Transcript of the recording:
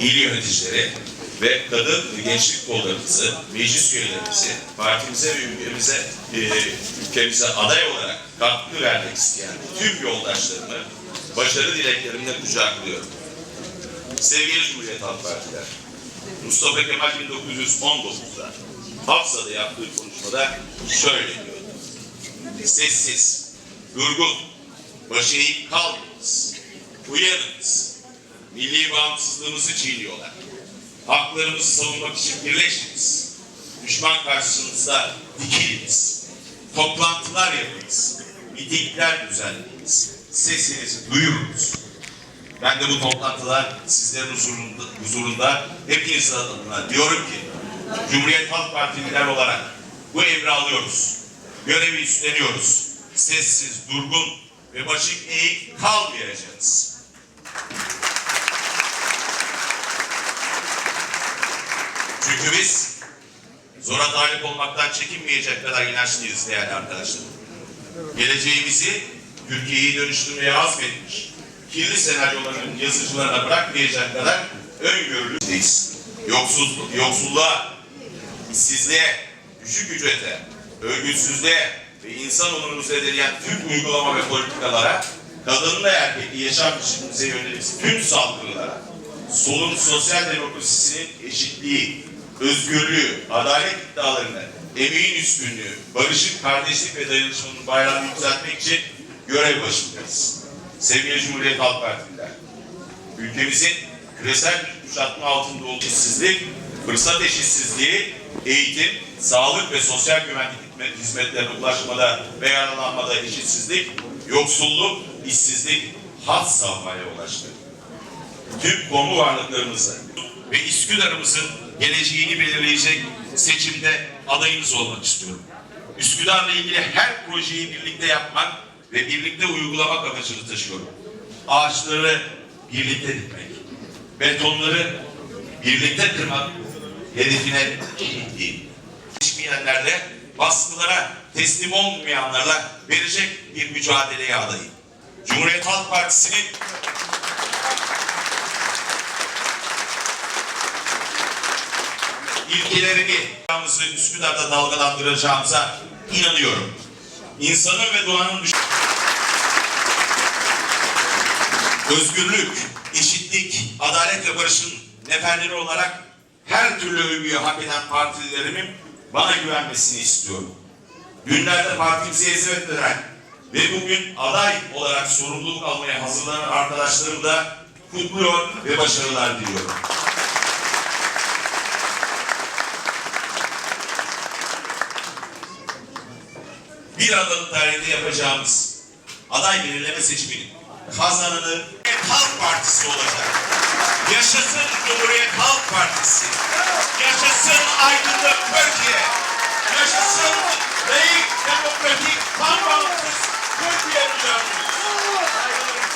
il yöneticileri ve kadın ve gençlik kollarımızı, meclis üyelerimizi, partimize ve ülkemize, e, ülkemize aday olarak katkı vermek isteyen tüm yoldaşlarımı başarı dileklerimle kucaklıyorum. Sevgili Cumhuriyet Halk Partiler, Mustafa Kemal 1919'da Hafsa'da yaptığı konuşmada şöyle diyordu. Sessiz, durgun, başı eğik kalmayınız, uyanınız, milli bağımsızlığımızı çiğniyorlar. Haklarımızı savunmak için birleşiniz. Düşman karşısında dikiliniz. Toplantılar yapınız. Mitingler düzenleyiniz. Sesinizi duyurunuz. Ben de bu toplantılar sizlerin huzurunda, huzurunda hepiniz adına diyorum ki Cumhuriyet Halk Partililer olarak bu emri alıyoruz. Görevi üstleniyoruz. Sessiz, durgun ve başık eğik kalmayacağız. Çünkü biz zora talip olmaktan çekinmeyecek kadar inançlıyız değerli arkadaşlar. Geleceğimizi Türkiye'yi dönüştürmeye azmetmiş, kirli senaryoların yazıcılarına bırakmayacak kadar öngörülüyüz. Yoksul, yoksulluğa, işsizliğe, düşük ücrete, örgütsüzlüğe ve insan onurunu zedeleyen tüm uygulama ve politikalara, kadın ve erkekli yaşam biçimimize yönelik tüm saldırılara, solun sosyal demokrasisinin eşitliği, özgürlüğü, adalet iddialarını, emeğin üstünlüğü, barışık, kardeşlik ve dayanışmanın bayrağını yükseltmek için görev başındayız. Sevgili Cumhuriyet Halk Partililer, ülkemizin küresel bir kuşatma altında olduğu işsizlik, fırsat eşitsizliği, eğitim, sağlık ve sosyal güvenlik hizmet- hizmetlerine ulaşmada ve yararlanmada eşitsizlik, yoksulluk, işsizlik had safhaya ulaştı tüm konu varlıklarımızı ve Üsküdar'ımızın geleceğini belirleyecek seçimde adayınız olmak istiyorum. Üsküdar'la ilgili her projeyi birlikte yapmak ve birlikte uygulamak amacını taşıyorum. Ağaçları birlikte dikmek, betonları birlikte kırmak hedefine değil. Geçmeyenlerle, baskılara teslim olmayanlarla verecek bir mücadeleye adayım. Cumhuriyet Halk Partisi'nin ilkelerini yalnızca Üsküdar'da dalgalandıracağımıza inanıyorum. İnsanın ve doğanın özgürlük, eşitlik, adalet ve barışın neferleri olarak her türlü övgüyü hak eden partilerimin bana güvenmesini istiyorum. Günlerde partimize hizmet veren ve bugün aday olarak sorumluluk almaya hazırlanan arkadaşlarımı da kutluyor ve başarılar diliyorum. 1 Aralık tarihinde yapacağımız aday belirleme seçiminin kazananı Halk Partisi olacak. Yaşasın Cumhuriyet Halk Partisi. Yaşasın aydınlık Türkiye. Yaşasın layık, demokratik, tam bağımsız Türkiye mücadelesi.